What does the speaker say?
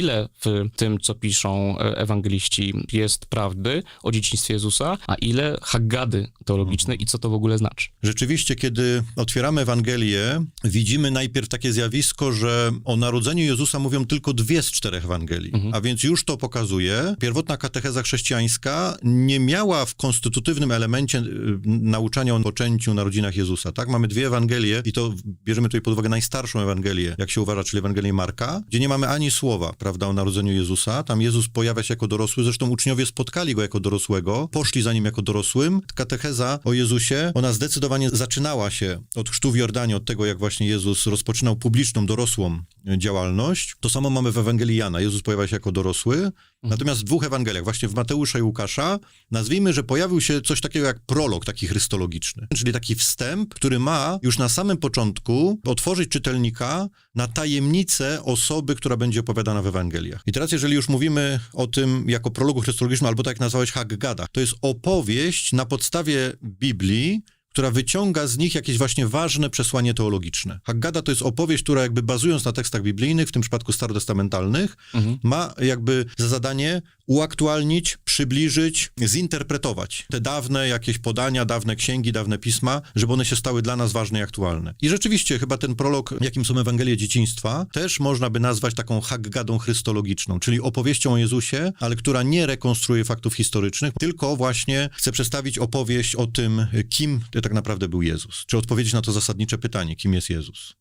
ile w tym, co piszą e, ewangeliści, jest prawdy o dzieciństwie Jezusa, a ile haggady teologiczne i co to w ogóle znaczy. Rzeczywiście, kiedy otwieramy Ewangelię, widzimy najpierw takie zjawisko, że o narodzeniu Jezusa mówią tylko dwie z czterech Ewangelii. A więc już to pokazuje. Pierwotna katecheza chrześcijańska nie miała w konstytutywnym elemencie y, nauczania o poczęciu, narodzinach Jezusa. Tak? Mamy dwie Ewangelie i to bierzemy tutaj pod uwagę najstarszą Ewangelię, jak się uważa, czyli Ewangelię Marka, gdzie nie mamy ani słowa, prawda, o narodzeniu Jezusa. Tam Jezus pojawia się jako dorosły, zresztą uczniowie spotkali go jako dorosłego, poszli za nim jako dorosłym. Katecheza o Jezusie, ona zdecydowanie zaczynała się od chrztu w Jordanie, od tego, jak właśnie Jezus rozpoczynał publiczną, dorosłą działalność. To samo mamy w Ewangelii Jana. Jezus pojawia się jako dorosły, natomiast w dwóch Ewangeliach, właśnie w Mateusza i Łukasza, nazwijmy, że pojawił się coś takiego jak prolog taki chrystologiczny, czyli taki wstęp, który ma już na samym początku otworzyć czytelnika na tajemnicę osoby, która będzie opowiadana w Ewangeliach. I teraz, jeżeli już mówimy o tym jako prologu chrystologicznym, albo tak jak nazwałeś Haggada, to jest opowieść na podstawie Biblii, która wyciąga z nich jakieś właśnie ważne przesłanie teologiczne. Haggada to jest opowieść, która jakby bazując na tekstach biblijnych, w tym przypadku starotestamentalnych, ma jakby za zadanie uaktualnić, przybliżyć, zinterpretować te dawne jakieś podania, dawne księgi, dawne pisma, żeby one się stały dla nas ważne i aktualne. I rzeczywiście chyba ten prolog, jakim są Ewangelie dzieciństwa, też można by nazwać taką Haggadą chrystologiczną, czyli opowieścią o Jezusie, ale która nie rekonstruuje faktów historycznych, tylko właśnie chce przedstawić opowieść o tym, kim tak naprawdę był Jezus. Czy odpowiedzieć na to zasadnicze pytanie, kim jest Jezus.